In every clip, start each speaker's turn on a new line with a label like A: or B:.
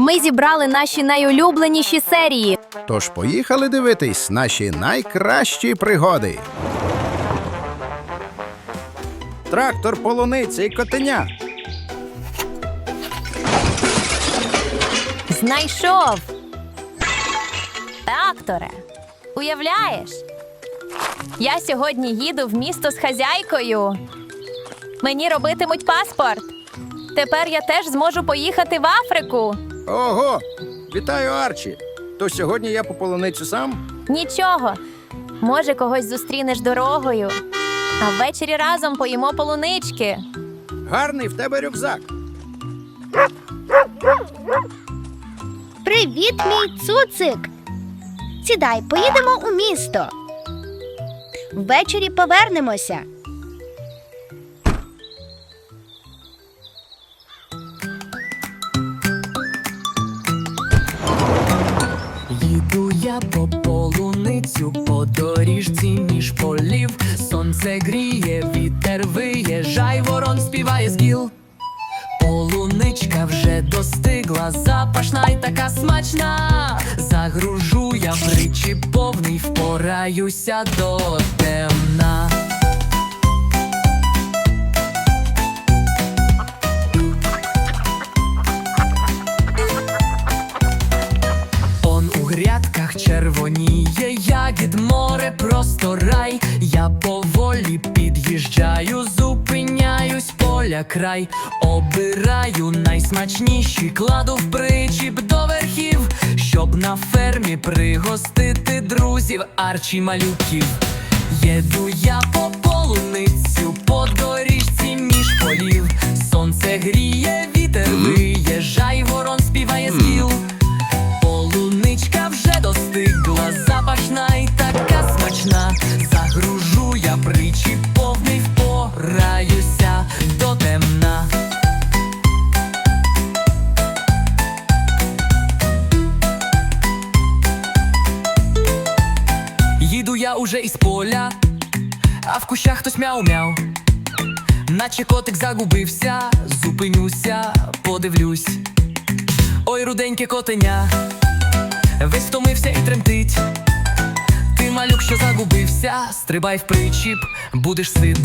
A: Ми зібрали наші найулюбленіші серії.
B: Тож поїхали дивитись наші найкращі пригоди. Трактор, полуниця і котеня.
A: Знайшов. Тракторе. Уявляєш? Я сьогодні їду в місто з хазяйкою. Мені робитимуть паспорт. Тепер я теж зможу поїхати в Африку.
B: Ого! Вітаю, Арчі! То сьогодні я по полуницю сам?
A: Нічого. Може, когось зустрінеш дорогою. А ввечері разом поїмо полунички.
B: Гарний в тебе рюкзак.
C: Привіт, мій цуцик. Сідай, поїдемо у місто. Ввечері повернемося.
D: Я по полуницю, по доріжці між полів. Сонце гріє, вітер виє, жай ворон співає з гіл. Полуничка вже достигла, запашна й така смачна. Загружу я в речі повний, впораюся до темна. Червоніє ягід, море просто рай. Я поволі під'їжджаю, зупиняюсь поля край, обираю найсмачніші, кладу в причіп до верхів, щоб на фермі пригостити друзів, арчі малюків. Їду я по полуницю, по доріжці між полів. Сонце гріє, Наче котик загубився, зупинюся, подивлюсь. Ой, руденьке котеня, весь втомився і тремтить. Ти малюк, що загубився, стрибай в причіп, будеш сит.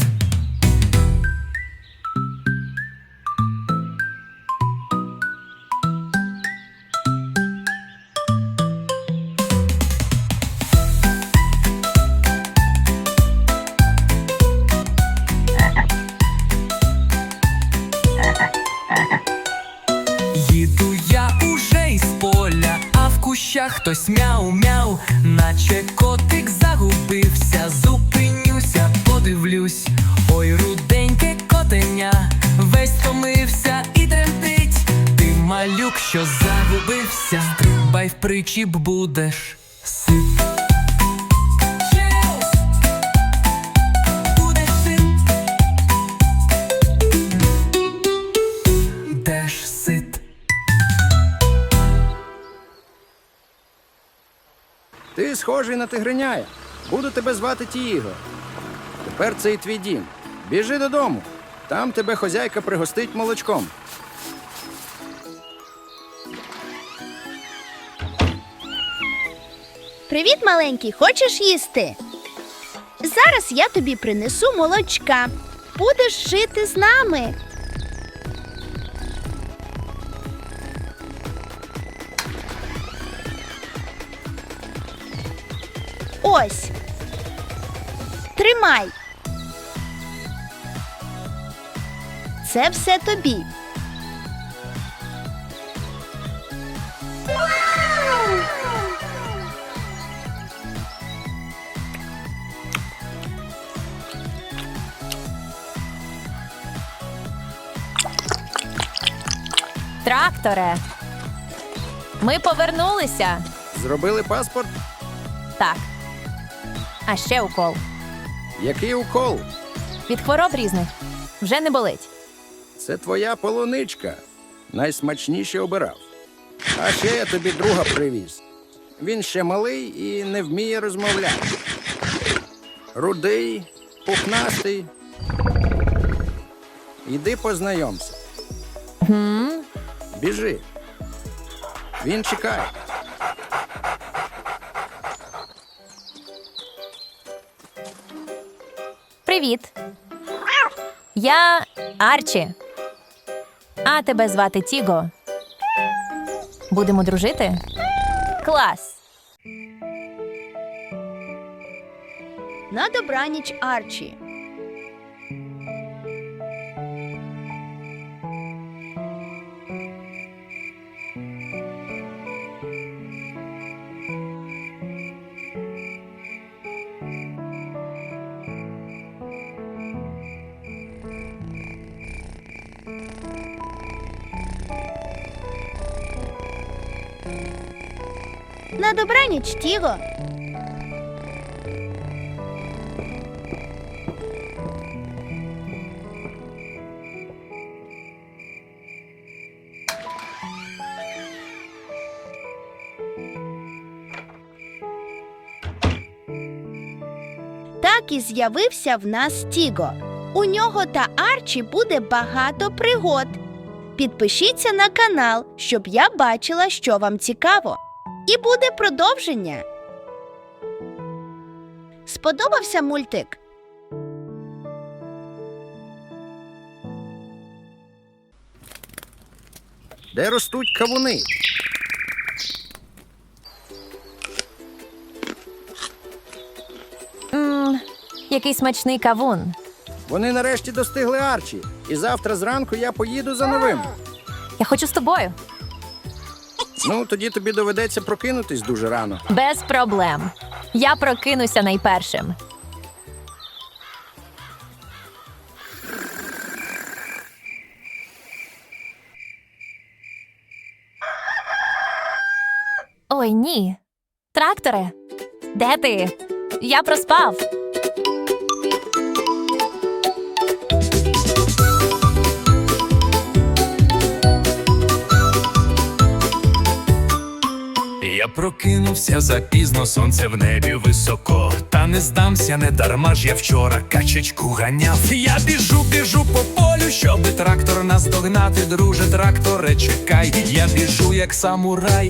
D: Кущах хтось мяу-мяу, наче котик загубився, зупинюся, подивлюсь. Ой, руденьке котеня, весь томився і тремтить. Ти малюк, що загубився, стрибай в причіп будеш. Сит.
B: Ти схожий на тигриняя. Буду тебе звати Тіго. Тепер це і твій дім. Біжи додому. Там тебе хозяйка пригостить молочком.
C: Привіт, маленький, хочеш їсти? Зараз я тобі принесу молочка. Будеш жити з нами. Ось. Тримай. Це все тобі.
A: Тракторе. Ми повернулися.
B: Зробили паспорт?
A: Так. А ще укол.
B: Який укол?
A: Від хвороб різних. Вже не болить.
B: Це твоя полуничка. Найсмачніше обирав. А ще я тобі друга привіз. Він ще малий і не вміє розмовляти. Рудий, пухнастий. Іди познайомся. Біжи. Він чекає.
A: Привіт. Я Арчі. А тебе звати Тіго. Будемо дружити? Клас.
C: На добраніч, Арчі. На добраніч, Тіго. Так і з'явився в нас Тіго. У нього та Арчі буде багато пригод. Підпишіться на канал, щоб я бачила, що вам цікаво. І буде продовження. Сподобався мультик?
B: Де ростуть кавуни?
A: Мм, який смачний кавун.
B: Вони нарешті достигли Арчі, і завтра зранку я поїду за новим.
A: Я хочу з тобою.
B: Ну, тоді тобі доведеться прокинутись дуже рано.
A: Без проблем. Я прокинуся найпершим. Ой, ні. Тракторе, де ти? Я проспав.
E: Я прокинувся запізно, сонце в небі високо. Та не здамся, не дарма ж я вчора качечку ганяв. Я біжу, біжу по полю, щоби трактор наздогнати, друже, тракторе, чекай. Я біжу, як самурай.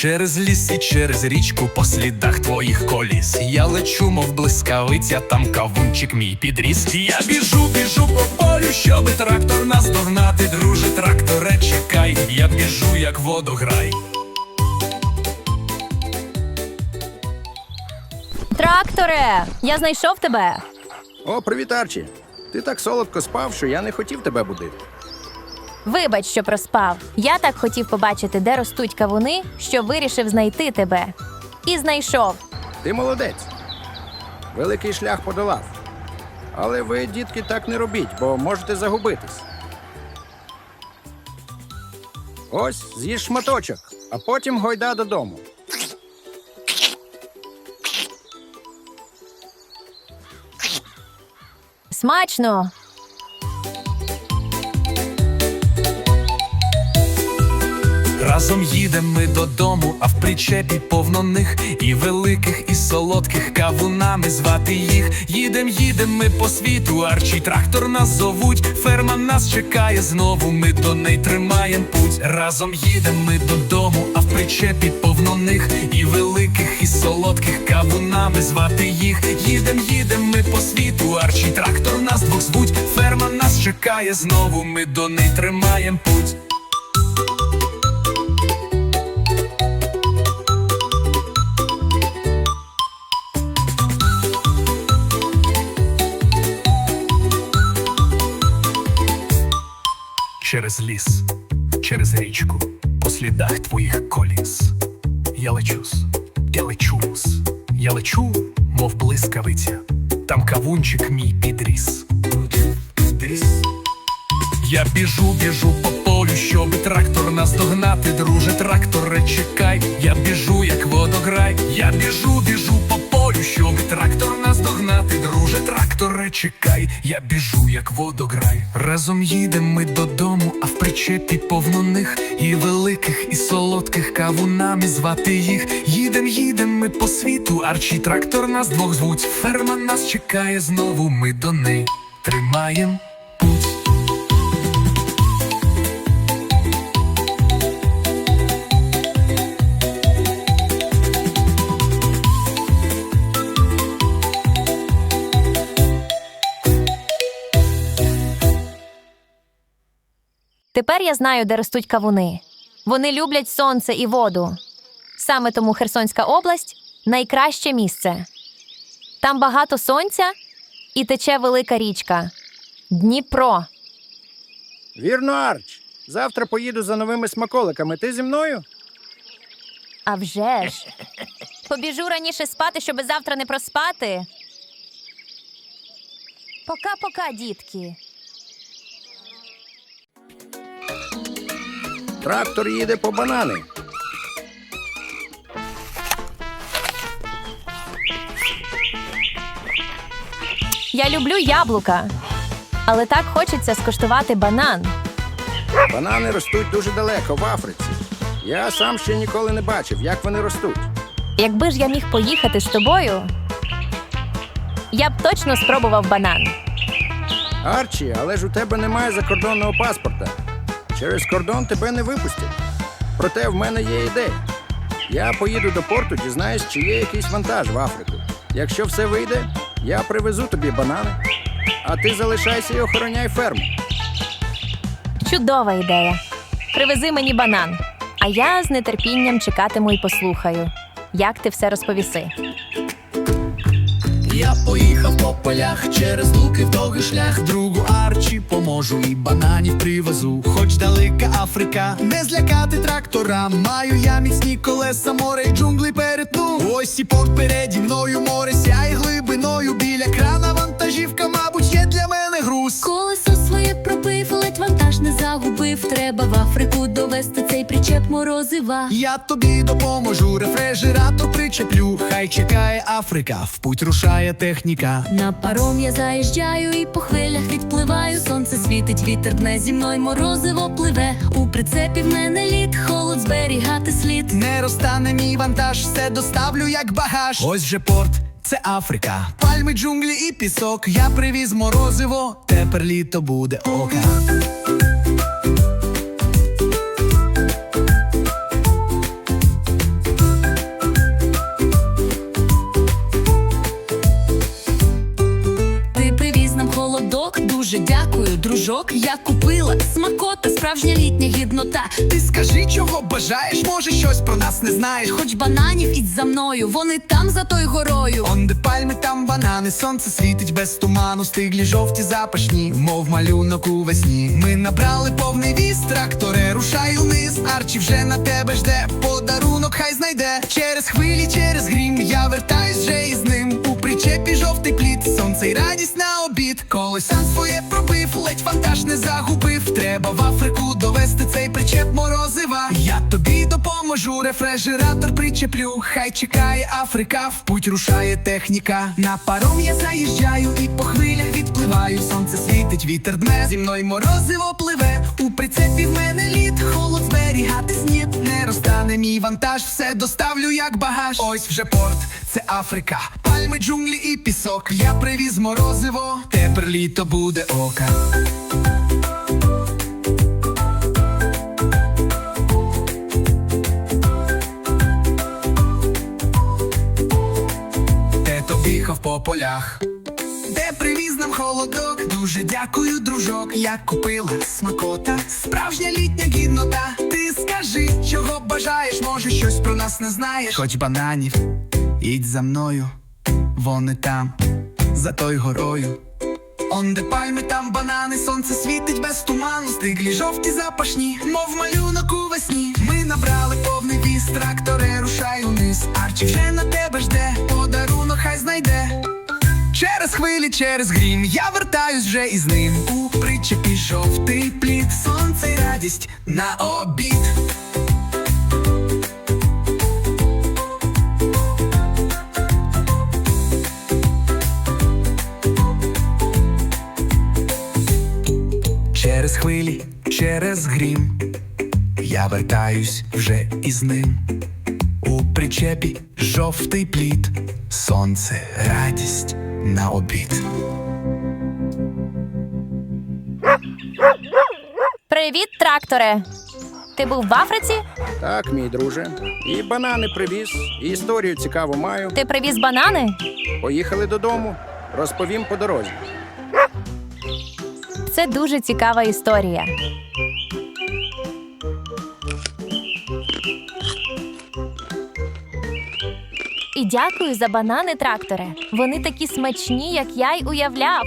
E: Через ліс і через річку по слідах твоїх коліс. Я лечу, мов блискавиця, там кавунчик мій підріс. Я біжу, біжу по полю, щоби трактор наздогнати, друже, тракторе, чекай. Я біжу, як водограй.
A: Тракторе! Я знайшов тебе.
B: О, привіт, Арчі. Ти так солодко спав, що я не хотів тебе будити.
A: Вибач, що проспав. Я так хотів побачити, де ростуть кавуни, що вирішив знайти тебе. І знайшов.
B: Ти молодець. Великий шлях подолав. Але ви, дітки, так не робіть, бо можете загубитись. Ось з'їж шматочок, а потім гойда додому.
A: Смачно!
E: Разом їдем ми додому, а в причепі повно них і великих, і солодких кавунами звати їх. Їдем, їдем ми по світу, арчий трактор нас зовуть. Ферма нас чекає знову. Ми до неї тримаєм путь. Разом їдем ми додому, а в причепі повно них і великих, і солодких кавунами звати їх. Їдем, їдем ми по світу, арчий трактор нас двох звуть. Ферма нас чекає знову. Ми до неї тримаєм путь. Через ліс, через річку, по слідах твоїх коліс. Я лечусь, я лечусь, я лечу, мов блискавиця, там кавунчик мій підріс. Я біжу, біжу по полю, щоб трактор наздогнати, друже, тракторе, чекай. Я біжу, як водограй. Я біжу, біжу по полю, щоб трактор наздогнати, друже, тракторе, чекай. Я біжу, як водограй. Разом їдем ми додому, а в причепі повно них і великих, і солодких кавунами звати їх. Їдем, їдем ми по світу, арчий трактор нас двох звуть. Ферма нас чекає знову, ми до неї
F: тримаєм
A: Тепер я знаю, де ростуть кавуни. Вони люблять сонце і воду. Саме тому Херсонська область найкраще місце. Там багато сонця і тече велика річка Дніпро.
B: Вірно, Арч. Завтра поїду за новими смаколиками. Ти зі мною?
A: А вже ж. Побіжу раніше спати, щоб завтра не проспати. Пока-пока, дітки.
B: Трактор їде по банани.
A: Я люблю яблука, але так хочеться скуштувати банан.
B: Банани ростуть дуже далеко в Африці. Я сам ще ніколи не бачив, як вони ростуть.
A: Якби ж я міг поїхати з тобою, я б точно спробував банан.
B: Арчі, але ж у тебе немає закордонного паспорта. Через кордон тебе не випустять. Проте в мене є ідея. Я поїду до порту, дізнаюсь, чи є якийсь вантаж в Африку. Якщо все вийде, я привезу тобі банани, а ти залишайся і охороняй ферму.
A: Чудова ідея. Привези мені банан, а я з нетерпінням чекатиму і послухаю, як ти все розповіси.
F: Я поїхав по полях через луки в довгий шлях. Другу арчі поможу і бананів привезу. Хоч далека Африка, не злякати трактора. Маю я міцні колеса, море й джунглі перетну. Ось і порт переді мною море сяє глибиною. Біля крана вантажівка, мабуть, є для мене груз.
G: Загубив. Треба в Африку довести цей причеп морозива.
F: Я тобі допоможу, рефрижератор причеплю. Хай чекає Африка, в путь рушає техніка.
G: На паром я заїжджаю і по хвилях відпливаю. Сонце світить, вітер дне зі мною морозиво пливе. У прицепі в мене лід, холод зберігати слід.
F: Не розтане мій вантаж, все доставлю як багаж. Ось же порт, це Африка. Пальми, джунглі і пісок. Я привіз морозиво, тепер літо буде ока.
G: Дякую. Я купила смакота, справжня літня гіднота.
F: Ти скажи, чого бажаєш, може щось про нас не знаєш.
G: Хоч бананів ідь за мною, вони там за той горою.
F: Он де пальми, там банани, сонце світить без туману, стиглі жовті запашні, мов малюнок у весні. Ми набрали повний віз, трактори рушай униз. Арчі вже на тебе жде, подарунок хай знайде. Через хвилі, через грім, я вертаюсь вже із ним. У причепі жовтий плід, сонце й радість на обід. Колеса своє пробив, ледь вантаж не загубив. Треба в Африку довести цей причеп морозива. Я тобі допоможу, рефрижератор причеплю. Хай чекає Африка, в путь рушає техніка. На паром я заїжджаю і по хвилях відпливаю. Сонце світить, вітер дме, зі мною морозиво пливе. У прицепі в мене лід, холод зберігати снід. Не розтане мій вантаж, все доставлю як багаж. Ось вже порт, це Африка. Пальми, джунглі і пісок. Я привіз морозиво, тепер літо буде ока. Тето бігав по полях. Де привіз нам холодок, дуже дякую, дружок. Я купила смакота, справжня літня гіднота. Ти скажи, чого бажаєш, може щось про нас не знаєш. Хоч бананів, ідь за мною, вони там, за той горою. Он де пальми, там банани, сонце світить без туману, стиглі жовті запашні, мов малюнок у весні. Ми набрали повний віз, трактори рушай униз. Арчі вже на тебе жде, подарунок хай знайде. Через хвилі, через грім, я вертаюсь вже із ним. У причепі жовтий плід, сонце й радість на обід. Через хвилі, через грім, я вертаюсь вже із ним. У причепі жовтий плід, сонце, радість на обід.
A: Привіт, тракторе! Ти був в Африці?
B: Так, мій друже. І банани привіз, і історію цікаву маю.
A: Ти привіз банани?
B: Поїхали додому, розповім по дорозі.
A: Це дуже цікава історія. І дякую за банани, тракторе. Вони такі смачні, як я й уявляв.